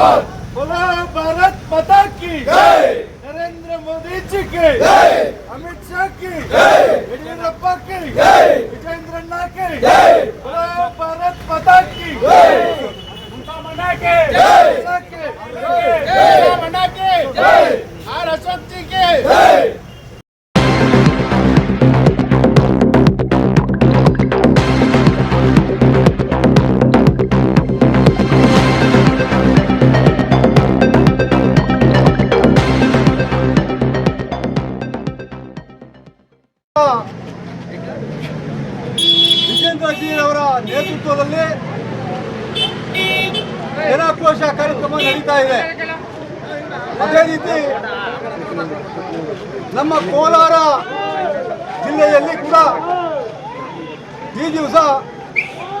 बोला भारत माता की। नरेंद्र मोदी जी के। अमित शाह की। येडियुरप्पा की। विजेंद्रन्ना की। बोला भारत पता की। मना के। मना के। मना के। आर अशोक जी के। ವಿಜೇಂದ್ರ ಅವರ ನೇತೃತ್ವದಲ್ಲಿ ಜನಾಕ್ರೋಶ ಕಾರ್ಯಕ್ರಮ ನಡೀತಾ ಇದೆ. ಅದೇ ರೀತಿ ನಮ್ಮ ಕೋಲಾರ ಜಿಲ್ಲೆಯಲ್ಲಿ ಕೂಡ ಈ ದಿವಸ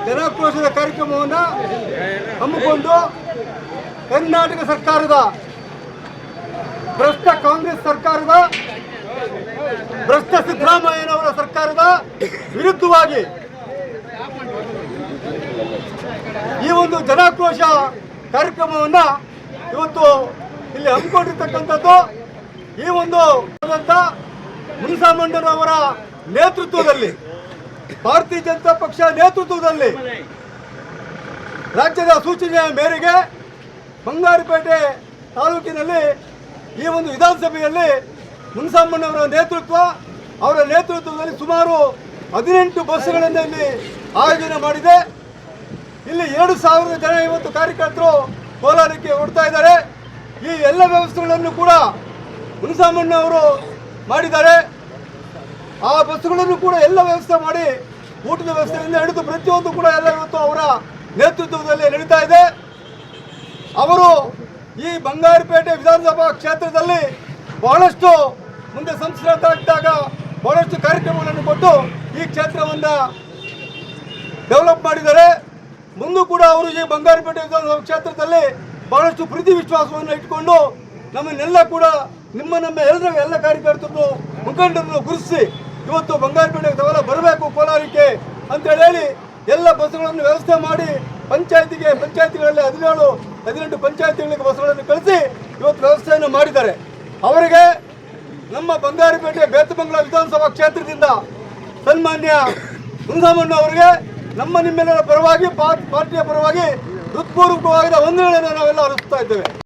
ಜನಾಕ್ರೋಶದ ಕಾರ್ಯಕ್ರಮವನ್ನು ಹಮ್ಮಿಕೊಂಡು ಕರ್ನಾಟಕ ಸರ್ಕಾರದ ಭ್ರಷ್ಟ ಕಾಂಗ್ರೆಸ್ ಸರ್ಕಾರದ ಭ್ರಷ್ಟ ಸಿದ್ದರಾಮಯ್ಯನವರ ಸರ್ಕಾರದ ವಿರುದ್ಧವಾಗಿ ಈ ಒಂದು ಜನಾಕ್ರೋಶ ಕಾರ್ಯಕ್ರಮವನ್ನ ಇವತ್ತು ಇಲ್ಲಿ ಹಮ್ಮಿಕೊಂಡಿರ್ತಕ್ಕಂಥದ್ದು. ಈ ಒಂದು ಮುನಿಸಾಮಣ್ಣನವರ ನೇತೃತ್ವದಲ್ಲಿ, ಭಾರತೀಯ ಜನತಾ ಪಕ್ಷ ನೇತೃತ್ವದಲ್ಲಿ ರಾಜ್ಯದ ಸೂಚನೆಯ ಮೇರೆಗೆ ಬಂಗಾರಪೇಟೆ ತಾಲೂಕಿನಲ್ಲಿ ಈ ಒಂದು ವಿಧಾನಸಭೆಯಲ್ಲಿ ಮುನ್ಸಾಮಣ್ಣವರ ನೇತೃತ್ವ, ಅವರ ನೇತೃತ್ವದಲ್ಲಿ ಸುಮಾರು ಹದಿನೆಂಟು ಬಸ್ಸುಗಳನ್ನು ಇಲ್ಲಿ ಆಯೋಜನೆ ಮಾಡಿದೆ. ಇಲ್ಲಿ ಎರಡು ಸಾವಿರದ ಜನ ಇವತ್ತು ಕಾರ್ಯಕರ್ತರು ಕೋಲಾರಕ್ಕೆ ಹೊಡ್ತಾ ಇದ್ದಾರೆ. ಈ ಎಲ್ಲ ವ್ಯವಸ್ಥೆಗಳನ್ನು ಕೂಡ ಮುನ್ಸಾಮಣ್ಣವರು ಮಾಡಿದ್ದಾರೆ. ಆ ಬಸ್ಸುಗಳನ್ನು ಕೂಡ ಎಲ್ಲ ವ್ಯವಸ್ಥೆ ಮಾಡಿ ಊಟದ ವ್ಯವಸ್ಥೆಯಿಂದ ಹಿಡಿದು ಪ್ರತಿಯೊಂದು ಕೂಡ ಎಲ್ಲ ಇವತ್ತು ಅವರ ನೇತೃತ್ವದಲ್ಲಿ ನಡೀತಾ ಇದೆ. ಅವರು ಈ ಬಂಗಾರಪೇಟೆ ವಿಧಾನಸಭಾ ಕ್ಷೇತ್ರದಲ್ಲಿ ಬಹಳಷ್ಟು ಮುಂದೆ ಸಂಸ್ಕೃತರಾಗಿದ್ದಾಗ ಬಹಳಷ್ಟು ಕಾರ್ಯಕ್ರಮಗಳನ್ನು ಕೊಟ್ಟು ಈ ಕ್ಷೇತ್ರವನ್ನು ಡೆವಲಪ್ ಮಾಡಿದ್ದಾರೆ. ಮುಂದೂ ಕೂಡ ಅವರು ಈ ಬಂಗಾರಪೇಟೆ ಕ್ಷೇತ್ರದಲ್ಲಿ ಬಹಳಷ್ಟು ಪ್ರೀತಿ ವಿಶ್ವಾಸವನ್ನು ಇಟ್ಕೊಂಡು ನಮ್ಮನ್ನೆಲ್ಲ ಕೂಡ ನಿಮ್ಮ ನಮ್ಮ ಎಲ್ಲರ ಎಲ್ಲ ಕಾರ್ಯಕರ್ತರನ್ನು, ಮುಖಂಡರನ್ನು ಗುರುತಿಸಿ ಇವತ್ತು ಬಂಗಾರಪೇಟೆ ತವಲ ಬರಬೇಕು ಕೋಲಾರಕ್ಕೆ ಅಂತೇಳಿ ಹೇಳಿ ಎಲ್ಲ ಬಸ್ಗಳನ್ನು ವ್ಯವಸ್ಥೆ ಮಾಡಿ ಪಂಚಾಯತಿಗೆ, ಪಂಚಾಯತಿಗಳಲ್ಲಿ ಹದಿನೇಳು, ಹದಿನೆಂಟು ಪಂಚಾಯತಿಗಳಿಗೆ ಬಸ್ಗಳನ್ನು ಕಳಿಸಿ ಇವತ್ತು ವ್ಯವಸ್ಥೆಯನ್ನು ಮಾಡಿದ್ದಾರೆ. ಅವರಿಗೆ ನಮ್ಮ ಬಂಗಾರಪೇಟೆ ಬೇತಮಂಗಲ ವಿಧಾನಸಭಾ ಕ್ಷೇತ್ರದಿಂದ ಸನ್ಮಾನ್ಯ ಮುನ್ಸಾಮಣ್ಣ ಅವರಿಗೆ ನಮ್ಮ ನಿಮ್ಮೆಲ್ಲರ ಪರವಾಗಿ ಪಾರ್ಟಿಯ ಪರವಾಗಿ ಹೃತ್ಪೂರ್ವಕವಾದ ವಂದನೆಗಳನ್ನು ನಾವೆಲ್ಲ ಹರಿಸ್ತಾ ಇದ್ದೇವೆ.